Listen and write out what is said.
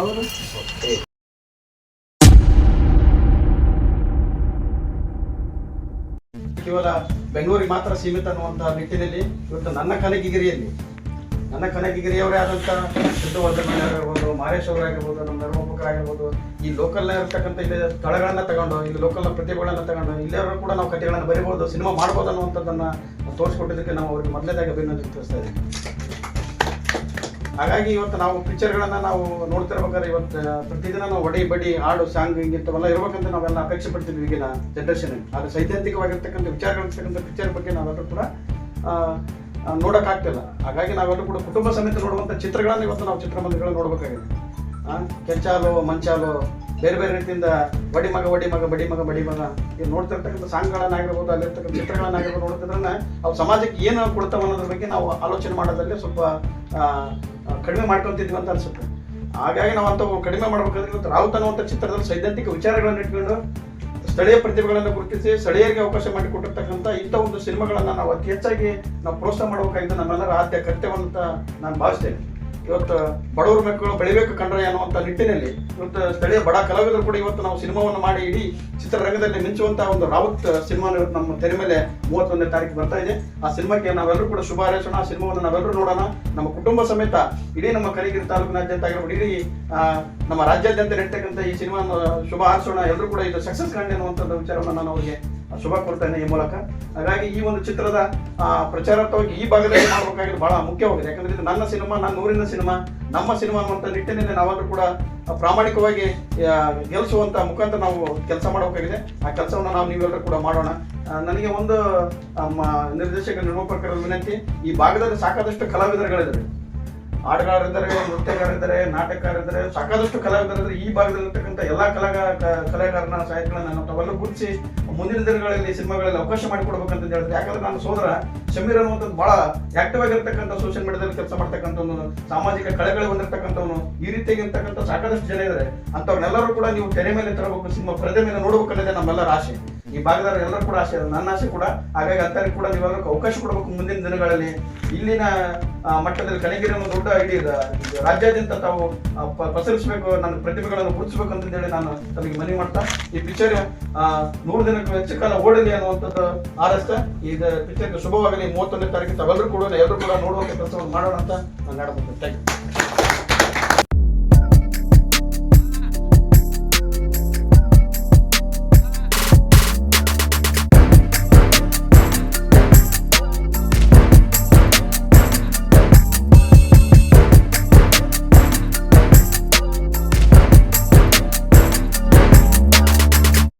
ಅವರು ಕೇವಲ ಬೆಂಗಳೂರಿಗೆ ಮಾತ್ರ ಸೀಮಿತ ಅನ್ನುವಂತಹ ನಿಟ್ಟಿನಲ್ಲಿ ಇವತ್ತು ನನ್ನ ಕನಕಗಿರಿಯಲ್ಲಿ, ನನ್ನ ಕನಕಗಿರಿಯವರೇ ಆದಂಥ ಸಿದ್ಧವರ್ಧನ್ ಆಗಿರ್ಬೋದು ಅವರು ಅವರಾಗಿರ್ಬೋದು, ನಮ್ಮ ನಿರ್ಮಾಪಕರಾಗಿರ್ಬೋದು ಈ ಲೋಕಲ್ನ ಇರ್ತಕ್ಕಂಥ ಇಲ್ಲಿ ಸ್ಥಳಗಳನ್ನ ತಗೊಂಡು, ಇಲ್ಲಿ ಲೋಕಲ್ನ ಪ್ರತಿಭೆಗಳನ್ನ ತಗೊಂಡು ಇಲ್ಲಿಯವರು ಕೂಡ ನಾವು ಕಥೆಗಳನ್ನು ಬರಿಬೋದು, ಸಿನಿಮಾ ಮಾಡ್ಬೋದು ಅನ್ನುವಂಥದ್ದನ್ನ ತೋರಿಸ್ಕೊಟ್ಟಿದ್ದಕ್ಕೆ ನಾವು ಅವ್ರಿಗೆ ಮೊದಲೇದಾಗಿ ಅಭಿನಂದನೆ ತಿಳಿಸ್ತಾ ಇದ್ದೀವಿ ಹಾಗಾಗಿ ಇವತ್ತು ನಾವು ಪಿಕ್ಚರ್ಗಳನ್ನು ನಾವು ನೋಡ್ತಿರ್ಬೇಕಾದ್ರೆ ಇವತ್ತು ಪ್ರತಿದಿನ ನಾವು ಒಡಿ ಬಡಿ ಹಾಡು, ಸಾಂಗ್ ಇಂಥವೆಲ್ಲ ಇರ್ಬೇಕಂತ ನಾವೆಲ್ಲ ಅಪೇಕ್ಷೆ ಪಡ್ತಿದ್ವಿ ಈಗಿನ ಜನರೇಷನ್ ಆದರೆ ಸೈದ್ಧಾಂತಿಕವಾಗಿರ್ತಕ್ಕಂಥ ವಿಚಾರಗಳಿರ್ತಕ್ಕಂಥ ಪಿಕ್ಚರ್ ಬಗ್ಗೆ ನಾವೆಲ್ಲರೂ ಕೂಡ ನೋಡೋಕ್ಕಾಗ್ತಿಲ್ಲ. ಹಾಗಾಗಿ ನಾವೆಲ್ಲರೂ ಕೂಡ ಕುಟುಂಬ ಸಮೇತ ನೋಡುವಂಥ ಚಿತ್ರಗಳನ್ನು ಇವತ್ತು ನಾವು ಚಿತ್ರಮಂದಿರಗಳು ನೋಡಬೇಕಾಗಿದೆ. ಕೆಂಚಾಲು, ಮಂಚಾಲು, ಬೇರೆ ಬೇರೆ ರೀತಿಯಿಂದ ಬಡಿ ಮಗ ಬಡಿ ಮಗ ಬಡಿ ಮಗ ಬಡಿ ಮಗ ಈಗ ನೋಡ್ತಿರ್ತಕ್ಕಂಥ ಸಾಂಗ್ಗಳನ್ನಾಗಿರ್ಬೋದು ಅಲ್ಲಿರ್ತಕ್ಕಂಥ ಚಿತ್ರಗಳನ್ನಾಗಿರ್ಬೋದು ನೋಡ್ತಿದ್ರೆ ಅವು ಸಮಾಜಕ್ಕೆ ಏನು ಕೊಡ್ತಾವ ಅನ್ನೋದ್ರ ಬಗ್ಗೆ ನಾವು ಆಲೋಚನೆ ಮಾಡೋದ್ರಲ್ಲಿ ಸ್ವಲ್ಪ ಕಡಿಮೆ ಮಾಡ್ಕೊಂತಿದ್ವಿ ಅಂತ ಅನ್ಸುತ್ತೆ. ಹಾಗಾಗಿ ನಾವು ಅಂಥವು ಕಡಿಮೆ ಮಾಡ್ಬೇಕಾದ್ರೆ ಇವತ್ತು ಅನ್ನುವಂಥ ಚಿತ್ರದಲ್ಲಿ ಸೈದ್ಧಾಂತಿಕ ವಿಚಾರಗಳನ್ನು ಇಟ್ಕೊಂಡು, ಸ್ಥಳೀಯ ಪ್ರತಿಭೆಗಳನ್ನು ಗುರುತಿಸಿ, ಸ್ಥಳೀಯರಿಗೆ ಅವಕಾಶ ಮಾಡಿಕೊಟ್ಟಿರ್ತಕ್ಕಂಥ ಇಂಥ ಒಂದು ಸಿನಿಮಾಗಳನ್ನು ನಾವು ಅತಿ ಹೆಚ್ಚಾಗಿ ನಾವು ಪ್ರೋತ್ಸಾಹ ಮಾಡಬೇಕಾಗಿದ್ದು ನಮ್ಮೆಲ್ಲರ ಆದ್ಯ ಕರ್ತವ್ಯ ಅಂತ ನಾನು ಭಾವಿಸ್ತೇನೆ. ಇವತ್ತು ಬಡವರ ಮಕ್ಕಳು ಬೆಳಿಬೇಕು ಕಂಡ್ರೆ ಅನ್ನುವಂಥ ನಿಟ್ಟಿನಲ್ಲಿ ಇವತ್ತು ಸ್ಥಳೀಯ ಬಡ ಕಲಾವಿದರು ಕೂಡ ಇವತ್ತು ನಾವು ಸಿನಿಮಾವನ್ನು ಮಾಡಿ ಇಡೀ ಚಿತ್ರರಂಗದಲ್ಲಿ ಮಿಂಚುವಂತಹ ಒಂದು ರಾವತ್ ಸಿನಿಮಾ ನಮ್ಮ ತೆರೆ ಮೇಲೆ ಮೂವತ್ತೊಂದನೇ ತಾರೀಕು ಬರ್ತಾ ಇದೆ. ಆ ಸಿನಿಮಾಕ್ಕೆ ನಾವೆಲ್ಲರೂ ಕೂಡ ಶುಭ ಹಾರೈಸೋಣ. ಆ ಸಿನಿಮಾವನ್ನು ನಾವೆಲ್ಲರೂ ನೋಡೋಣ. ನಮ್ಮ ಕುಟುಂಬ ಸಮೇತ ಇಡೀ ನಮ್ಮ ಕರಿಗಿರಿ ತಾಲೂಕಿನಾದ್ಯಂತ ಆಗಿರ್ಬೋದು, ಇಡೀ ನಮ್ಮ ರಾಜ್ಯಾದ್ಯಂತ ನಡೀತಕ್ಕಂಥ ಈ ಸಿನಿಮಾ ಶುಭ ಹಾರಿಸೋಣ. ಎಲ್ಲರೂ ಕೂಡ ಇದು ಸಕ್ಸಸ್ ಕಾಣಿ ಅನ್ನುವಂಥದ್ದು ವಿಚಾರವನ್ನು ನಾನು ಅವರಿಗೆ ಶುಭ ಕೊಡ್ತೇನೆ ಈ ಮೂಲಕ. ಹಾಗಾಗಿ ಈ ಒಂದು ಚಿತ್ರದ ಪ್ರಚಾರತ್ವವಾಗಿ ಈ ಭಾಗದಲ್ಲಿ ಮಾಡಬೇಕಾಗಿದ್ದು ಬಹಳ ಮುಖ್ಯವಾಗಿದೆ. ಯಾಕಂದ್ರೆ ಇದು ನನ್ನ ಸಿನಿಮಾ, ನನ್ನ ಊರಿನ ಸಿನಿಮಾ, ನಮ್ಮ ಸಿನಿಮಾ ಅನ್ನುವಂಥ ನಿಟ್ಟಿನಲ್ಲಿ ನಾವಾದರೂ ಕೂಡ ಪ್ರಾಮಾಣಿಕವಾಗಿ ಗೆಲ್ಲಿಸುವಂಥ ಮುಖಾಂತರ ನಾವು ಕೆಲಸ ಮಾಡಬೇಕಾಗಿದೆ. ಆ ಕೆಲಸವನ್ನು ನಾವು ನೀವೆಲ್ಲರೂ ಕೂಡ ಮಾಡೋಣ. ನನಗೆ ಒಂದು ನಿರ್ದೇಶಕ, ನಿರ್ಮಾಪಕರ ವಿನಂತಿ, ಈ ಭಾಗದಲ್ಲಿ ಸಾಕಾದಷ್ಟು ಕಲಾವಿದರುಗಳಿದ್ದಾರೆ. ಹಾಡುಗಾರರಿದ್ದಾರೆ ನೃತ್ಯಗಾರರಿದ್ದಾರೆ ನಾಟಕಗಾರರಿದ್ದಾರೆ ಸಾಕಾದಷ್ಟು ಕಲಾವಿದರಿದ್ದಾರೆ. ಈ ಭಾಗದಲ್ಲಿರ್ತಕ್ಕಂಥ ಎಲ್ಲ ಕಲಾಗ, ಕ- ಕಲಾಕಾರನ ಸಾಹಿತ್ಯಗಳನ್ನ ನಾವು ತಾವೆಲ್ಲ ಗುರುತಿಸಿ, ಮುಂದಿನ ದಿನಗಳಲ್ಲಿ ಸಿನಿಮಾಗಳಲ್ಲಿ ಅವಕಾಶ ಮಾಡಿಕೊಡ್ಬೇಕಂತ ಹೇಳಿದ್ರೆ ಯಾಕಂದ್ರೆ ನಾನು ಸೋದರ ಶಮೀರ್ ಅನ್ನುವಂಥದ್ದು ಬಹಳ ಆಕ್ಟಿವ್ ಆಗಿರ್ತಕ್ಕಂಥ ಸೋಷಿಯಲ್ ಮೀಡಿಯಾದಲ್ಲಿ ಕೆಲಸ ಮಾಡ್ತಕ್ಕಂಥವ್ನು, ಸಾಮಾಜಿಕ ಕಳೆಗಳು ಬಂದಿರತಕ್ಕಂಥವನು, ಈ ರೀತಿಯಾಗಿರ್ತಕ್ಕಂಥ ಸಾಕಷ್ಟು ಜನ ಇದ್ದಾರೆ ಅಂಥವ್ರನ್ನೆಲ್ಲರೂ ಕೂಡ ನೀವು ತೆರೆ ಮೇಲೆ ತರಬೇಕು, ಸಿನಿಮಾ ಪರದೆ ಮೇಲೆ ನೋಡ್ಬೇಕನ್ನೋದೇ ನಮ್ಮೆಲ್ಲರ ಆಸೆ. ಈ ಭಾಗದವರು ಎಲ್ಲರೂ ಕೂಡ ಆಸೆ ನನ್ನ ಆಸೆ ಕೂಡ, ಹಾಗಾಗಿ ಅಂತವ್ರಿಗೆ ಕೂಡ ನೀವು ಅವಕಾಶ ಕೊಡಬೇಕು ಮುಂದಿನ ದಿನಗಳಲ್ಲಿ. ಇಲ್ಲಿನ ಮಟ್ಟದಲ್ಲಿ ಕನಗಿರಿ ಒಂದು ದೊಡ್ಡ ಇಡೀ ರಾಜ್ಯಾದ್ಯಂತ ತಾವು ಪಸರಿಸಬೇಕು, ನನ್ನ ಪ್ರತಿಭೆಗಳನ್ನು ಗುರುತಿಸಬೇಕು ಅಂತಂದೇಳಿ ನಾನು ತಮಗೆ ಮನವಿ ಮಾಡ್ತಾ, ಈ ಪಿಕ್ಚರ್ ನೂರು ದಿನಕ್ಕೂ ಹೆಚ್ಚು ಕಾಲ ಓಡಲಿ ಅನ್ನುವಂಥದ್ದು ಆರಸ್ತ ಈ ಪಿಕ್ಚರ್ಗೆ ಶುಭವಾಗಲಿ. ಮೂವತ್ತೊಂದನೇ ತಾರೀಕು ತಾವೆಲ್ಲರೂ ಕೂಡ ಎಲ್ಲರೂ ಕೂಡ ನೋಡುವಂಥ ಕೆಲಸವನ್ನು ಮಾಡೋಣ ಅಂತ ನಾನು ಥ್ಯಾಂಕ್ ಯು